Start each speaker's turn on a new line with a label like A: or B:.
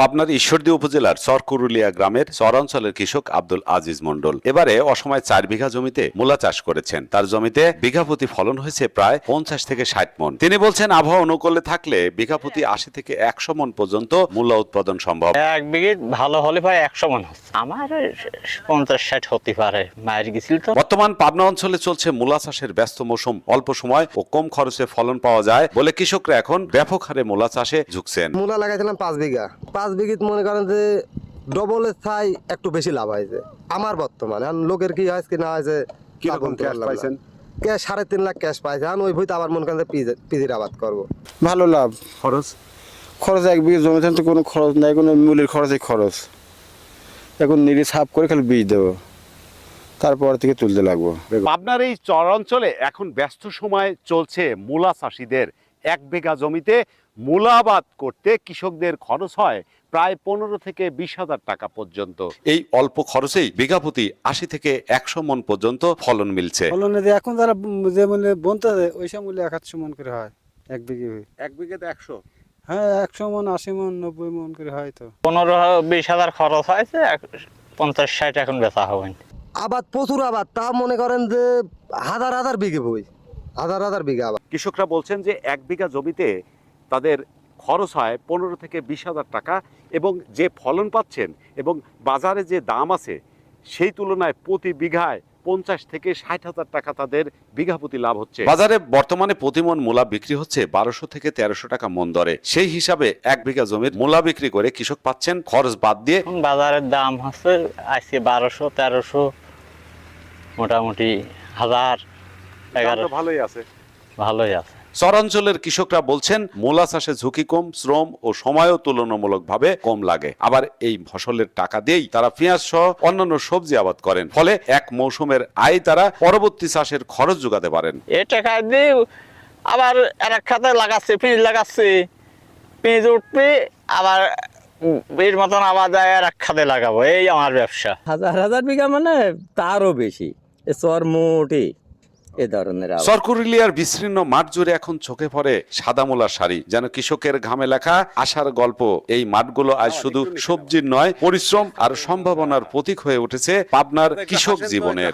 A: পাবনার ঈশ্বরদী উপজেলার চরকুরুলিয়া গ্রামের চরাঞ্চলের কৃষক আব্দুল আজিজ মন্ডল এবারে অসময় চার বিঘা জমিতে মূলা চাষ করেছেন। তার জমিতে বিঘা প্রতি ফলন হয়েছে প্রায় পঞ্চাশ থেকে ষাট মন। তিনি বলছেন আবহাওয়া অনুকূলে থাকলে বিঘা প্রতি আশি থেকে একশো মন পর্যন্ত মূলা উৎপাদন সম্ভব।
B: এক বিঘে ভালো হলে ভাই একশো মন আমার পঞ্চাশ ষাট হতে পারে মায়ের গেছিল তো।
A: বর্তমান পাবনা অঞ্চলে চলছে মূলা চাষের ব্যস্ত মৌসুম। অল্প সময় ও কম খরচে ফলন পাওয়া যায় বলে কৃষকরা এখন ব্যাপক হারে মূলা চাষে ঝুঁকছেন।
C: মূলা লাগাইছিলাম পাঁচ বিঘা। পাঁচ বিঘিত মনে করেন যে ডবলের ছাই একটু বেশি লাভ হয়েছে। আমার বর্তমানে এখন লোকের কি হয়েছে কি না হয়েছে
A: কীরকম। পাইছেন?
C: ক্যাশ সাড়ে তিন লাখ ক্যাশ পাইছে। এখন ওই ভুইতে আবার মনে করেন পিজির আবাদ করব।
D: ভালো লাভ।
A: খরচ?
D: খরচ এক বিঘে জমিতে তো কোনো খরচ নাই কোনো মূলের খরচই খরচ। এখন নিরি সাফ করে খালি বীজ দেবো। তারপর থেকে তুলতে লাগবো।
A: পাবনার এই চরাঞ্চলে এখন ব্যস্ত সময় চলছে মূলা চাষিদের। এক বিঘা জমিতে মূলা আবাদ করতে কৃষকদের খরচ হয় প্রায় পনেরো থেকে বিশ হাজার টাকা পর্যন্ত। এই অল্প খরচেই বিঘা প্রতি আশি থেকে একশো মন পর্যন্ত ফলন মিলছে।
E: ফলনে এখন যারা যে মূল্যে বনতেছে ওই সব মূল্যে এক মন করে হয় এক বিঘে।
A: এক বিঘাতে একশো?
E: হ্যাঁ একশো মন আশি মন নব্বই মন করে হয় তো।
B: পনেরো বিশ হাজার খরচ হয়েছে পঞ্চাশ ষাট এখন বেচা হবে।
C: আবাদ প্রচুর আবাদ তা মনে করেন যে হাজার হাজার বিঘে বই। হাজার হাজার বিঘা আবাদ।
A: কৃষকরা বলছেন যে এক বিঘা জমিতে তাদের খরচ হয় পনেরো থেকে বিশ হাজার টাকা এবং যে ফলন পাচ্ছেন এবং বাজারে যে দাম আছে সেই তুলনায় প্রতি বিঘায় পঞ্চাশ থেকে ষাট হাজার টাকা তাদের বিঘা প্রতি লাভ হচ্ছে। বাজারে বর্তমানে প্রতি মন মূলা বিক্রি হচ্ছে বারোশো থেকে তেরোশো টাকা মন দরে। সেই হিসাবে এক বিঘা জমির মূলা বিক্রি করে কৃষক পাচ্ছেন খরচ বাদ দিয়ে
B: বাজারের দাম হচ্ছে আজকে বারোশো তেরোশো মোটামুটি হাজার। এগারো।
A: ভালোই আছে।
B: ভালোই আছে।
A: চরাঞ্চলের কৃষকরা বলছেন মূলা চাষে ঝুঁকি কম শ্রম ও সময়ও তুলনামূলকভাবে কম লাগে। আবার এই ফসলের টাকা দিয়েই তারা পেঁয়াজ সহ অন্যান্য সবজি আবাদ করেন। ফলে এক মৌসুমের আয় তারা পরবর্তী চাষের খরচ যোগাতে পারেন।
B: এ টাকা দিয়ে আবার আর এক খাতে লাগাচ্ছে পেঁয়াজ লাগাচ্ছে। পেঁয়াজ উঠবে আবার এর মতন আবার যায় আর এক খাতে লাগাবো। এই আমার ব্যবসা।
F: হাজার হাজার বিঘা মানে তারও বেশি। চর মোটে এ ধরনের
A: সরকুরিলিয়ার বিস্তীর্ণ মাঠ জুড়ে এখন চোখে পড়ে সাদামোলা শাড়ি। যেন কৃষকের ঘামে লেখা আশার গল্প। এই মাঠগুলো আজ শুধু সবজির নয় পরিশ্রম আর সম্ভাবনার প্রতীক হয়ে উঠেছে পাবনার কৃষক জীবনের।